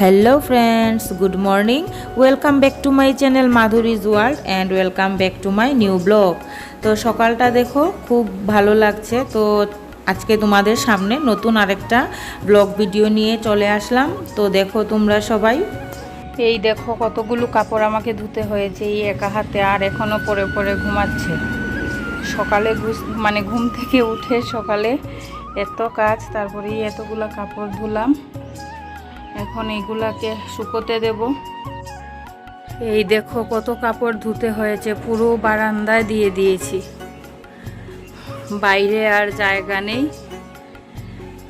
Hello friends good morning welcome back to my channel Madhuri's world and welcome back to my new blog তো সকালটা দেখো, খুব ভালো লাগছে। তো আজকে তোমাদের সামনে নতুন আরেকটা ব্লগ ভিডিও নিয়ে চলে আসলাম। তো দেখো তোমরা সবাই। এই দেখো, কতগুলো কাপড় আমাকে ধুতে হয়েছে, এই একা হাতে, আর এখনও পরে পরে ঘুমাচ্ছে। সকালে মানে ঘুম থেকে উঠে সকালে এত কাজ তারপরে এই এতগুলো কাপড় ধুলাম। এখন এইগুলাকে শুকোতে দেব। এই দেখো কত কাপড় ধুতে হয়েছে, পুরো বারান্দায় দিয়ে দিয়েছি। বাইরে আর জায়গা নেই।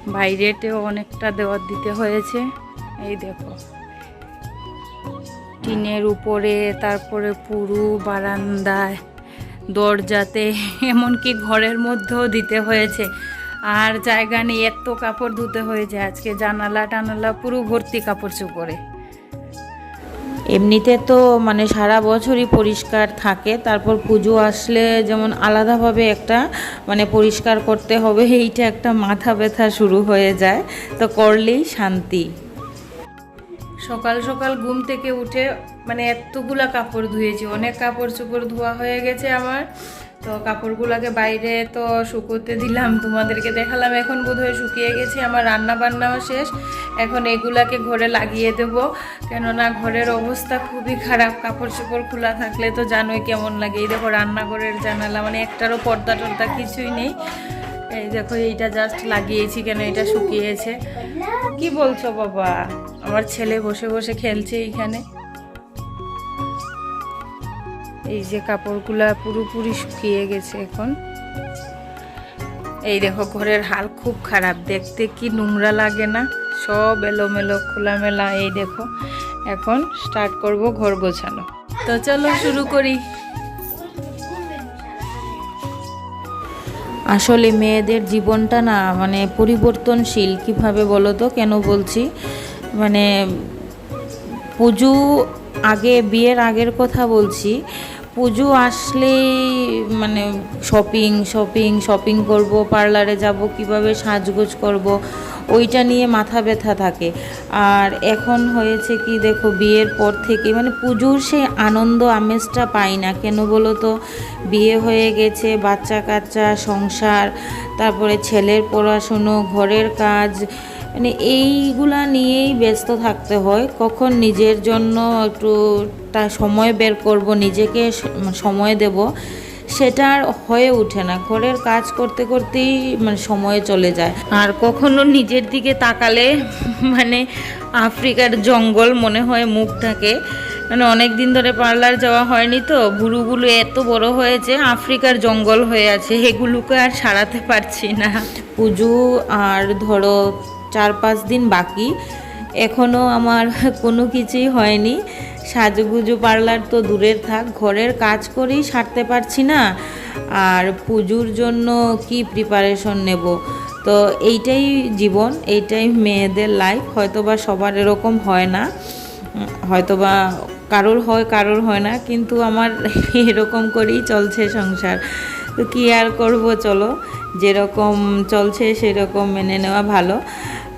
বাইরেতেও অনেকটা দেওয়ার দিতে হয়েছে। এই দেখো। টিনের উপরে, তারপরে পুরো বারান্দায়, দরজাতে, এমনকি ঘরের মধ্যেও দিতে হয়েছে। আর জায়গা নেই এত কাপড় ধুতে হয়েছে আজকে জানালা টানালা পুরো ভর্তি কাপড় চোপড়ে। এমনিতে তো মানে সারা বছরই পরিষ্কার থাকে তারপর পুজো আসলে যেমন আলাদাভাবে একটা মানে পরিষ্কার করতে হবে এইটা একটা মাথা ব্যথা শুরু হয়ে যায় তো করলেই শান্তি। সকাল সকাল ঘুম থেকে উঠে মানে এতগুলা কাপড় ধুয়েছি অনেক কাপড় চোপড় ধোয়া হয়ে গেছে আমার তো কাপড়গুলোকে বাইরে তো শুকোতে দিলাম, তোমাদেরকে দেখালাম। এখন বোধহয় শুকিয়ে গেছি, আমার রান্না বান্নাও শেষ। এখন এগুলাকে ঘরে লাগিয়ে দেব, কেননা ঘরের অবস্থা খুবই খারাপ কাপড় চোপড় খোলা থাকলে তো জানোই কেমন লাগে। এই দেখো রান্নাঘরের জানালা মানে একটারও পর্দা টর্দা কিছুই নেই। এই দেখো, এইটা জাস্ট লাগিয়েছি কেন এটা শুকিয়েছে। কি বলছো বাবা? আমার ছেলে বসে বসে খেলছে এইখানে। এই যে কাপড়গুলা পুরোপুরি শুকিয়ে গেছে এখন। এই দেখো, ঘরের হাল খুব খারাপ। দেখতে কি নোংরা লাগে না? সব এলোমেলো, খোলামেলা। এই দেখো, এখন স্টার্ট করব ঘর গোছানো। তো চলো শুরু করি। আসলে মেয়েদের জীবনটা না মানে পরিবর্তনশীল। কীভাবে বলো তো? কেন বলছি? মানে পুজো আগে, বিয়ের আগের কথা বলছি। পুজো আসলেই মানে শপিং শপিং শপিং করব পার্লারে যাব, কীভাবে সাজগোজ করব, ওইটা নিয়ে মাথা ব্যথা থাকে। আর এখন হয়েছে কি, দেখো বিয়ের পর থেকে মানে পুজোর সেই আনন্দ আমেজটা পাই না। কেন বলো তো? বিয়ে হয়ে গেছে বাচ্চা কাচ্চা সংসার, তারপরে ছেলের পড়াশুনো, ঘরের কাজ মানে এইগুলা নিয়েই ব্যস্ত থাকতে হয়। কখন নিজের জন্য একটু তা সময় বের করব, নিজেকে সময় দেব, সেটা আর হয়ে ওঠে না। ঘরের কাজ করতে করতেই মানে সময় চলে যায়। আর কখনো নিজের দিকে তাকালে মানে আফ্রিকার জঙ্গল মনে হয় মুখটাকে মানে অনেক দিন ধরে পার্লার যাওয়া হয়নি তো, ভুরুগুলো এত বড় হয়েছে, আফ্রিকার জঙ্গল হয়ে আছে, এগুলোকে আর সারাতে পারছি না। পুজো আর ধরো চার পাঁচ দিন বাকি। এখনও আমার কোনো কিছুই হয়নি। সাজুগুজু পার্লার তো দূরের থাক, ঘরের কাজ করেই সারতে পারছি না। আর পুজোর জন্য কি প্রিপারেশন নেব? তো এইটাই জীবন, এইটাই মেয়েদের লাইফ হয়তোবা সবার এরকম হয় না। হয়তোবা কারোর হয় কারোর হয় না। কিন্তু আমার এরকম করেই চলছে সংসার। তো কী আর করব, চলো। যেরকম চলছে, সেরকম মেনে নেওয়া ভালো।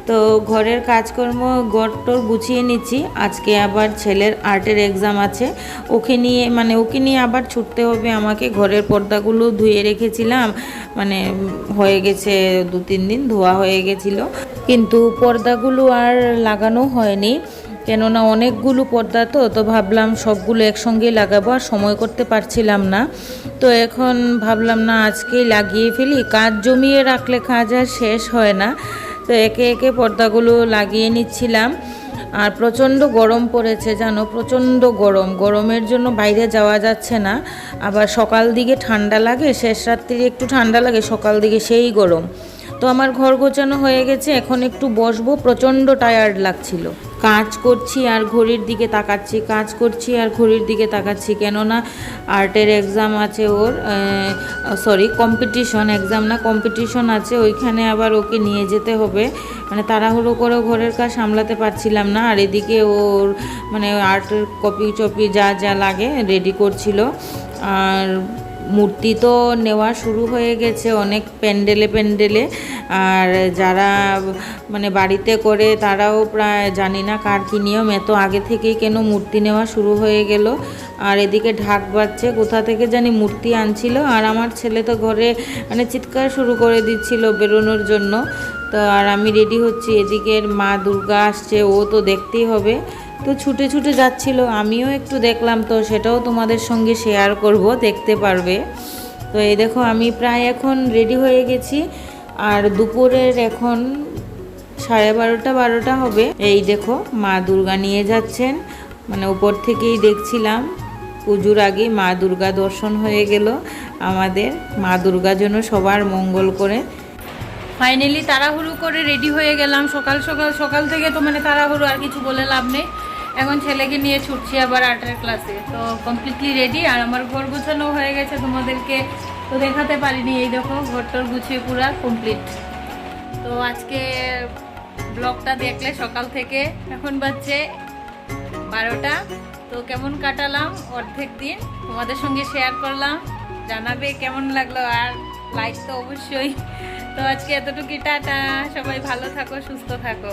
তো ঘরের কাজকর্ম গড়টর গুছিয়ে নিচ্ছি। আজকে আবার ছেলের আর্টের এক্সাম আছে। ওকে নিয়ে মানে ওকে নিয়ে আবার ছুটতে হবে আমাকে। ঘরের পর্দাগুলো ধুয়ে রেখেছিলাম। মানে হয়ে গেছে দু তিন দিন, ধোয়া হয়ে গেছিল। কিন্তু পর্দাগুলো আর লাগানো হয়নি। কেননা অনেকগুলো পর্দা তো তো ভাবলাম সবগুলো একসঙ্গেই লাগাবো আর সময় করতে পারছিলাম না। তো এখন ভাবলাম, না, আজকেই লাগিয়ে ফেলি। কাজ জমিয়ে রাখলে কাজ আর শেষ হয় না। তো একে একে পর্দাগুলো লাগিয়ে নিচ্ছিলাম। আর প্রচণ্ড গরম পড়েছে, জানো, প্রচণ্ড গরম। গরমের জন্য বাইরে যাওয়া যাচ্ছে না। আবার সকাল দিকে ঠান্ডা লাগে, শেষ রাত্রি একটু ঠান্ডা লাগে, সকাল দিকে সেই গরম। তো আমার ঘর গোছানো হয়ে গেছে, এখন একটু বসবো, প্রচণ্ড টায়ার্ড লাগছিল। কাজ করছি আর ঘড়ির দিকে তাকাচ্ছি, কাজ করছি আর ঘড়ির দিকে তাকাচ্ছি কেননা আর্টের এক্সাম আছে ওর সরি কম্পিটিশন এক্সাম না কম্পিটিশন আছে, ওইখানে আবার ওকে নিয়ে যেতে হবে। মানে তাড়াহুড়ো করে ঘরের কাজ সামলাতে পারছিলাম না, আর এদিকে ওর মানে আর্টের কপি চপি যা যা লাগে রেডি করছিল। আর মূর্তি তো নেওয়া শুরু হয়ে গেছে অনেক প্যান্ডেলে প্যান্ডেলে। আর যারা মানে বাড়িতে করে তারাও প্রায় জানি না কার কী নিয়ম, এত আগে থেকেই কেন মূর্তি নেওয়া শুরু হয়ে গেল। আর এদিকে ঢাক বাজছে, কোথা থেকে জানি মূর্তি আনছিল। আর আমার ছেলে তো ঘরে মানে চিৎকার শুরু করে দিচ্ছিল বেরোনোর জন্য। তো আর আমি রেডি হচ্ছি, এদিকের মা দুর্গা আসছে, ও তো দেখতেই হবে। তো ছুটে ছুটে যাচ্ছিল, আমিও একটু দেখলাম তো সেটাও তোমাদের সঙ্গে শেয়ার করব, দেখতে পারবে। তো এই দেখো, আমি প্রায় এখন রেডি হয়ে গেছি, আর দুপুরের এখন সাড়ে বারোটা বারোটা হবে। এই দেখো, মা দুর্গা নিয়ে যাচ্ছেন মানে উপর থেকেই দেখছিলাম, পুজোর আগে মা দুর্গা দর্শন হয়ে গেল আমাদের, মা দুর্গা যেন সবার মঙ্গল করে। ফাইনালি তাড়াহুড়ো করে রেডি হয়ে গেলাম, সকাল সকাল সকাল থেকে তো মানে তাড়াহুড়ো, আর কিছু বলে লাভ নেই। এখন ছেলেকে নিয়ে ছুটছি আবার আর্টের ক্লাসে তো কমপ্লিটলি রেডি আর আমার ঘর গুছানো হয়ে গেছে তোমাদেরকে। তো দেখাতে পারিনি। এই দেখো ঘরটর গুছিয়ে পুরা কমপ্লিট তো আজকে ব্লগটা দেখলে সকাল থেকে। এখন বাজছে বারোটা। তো কেমন কাটালাম অর্ধেক দিন? তোমাদের সঙ্গে শেয়ার করলাম। জানাবে কেমন লাগল। আর লাইক তো অবশ্যই। তো আজকে এতটুকু টাটা। সবাই ভালো থাকো, সুস্থ থাকো।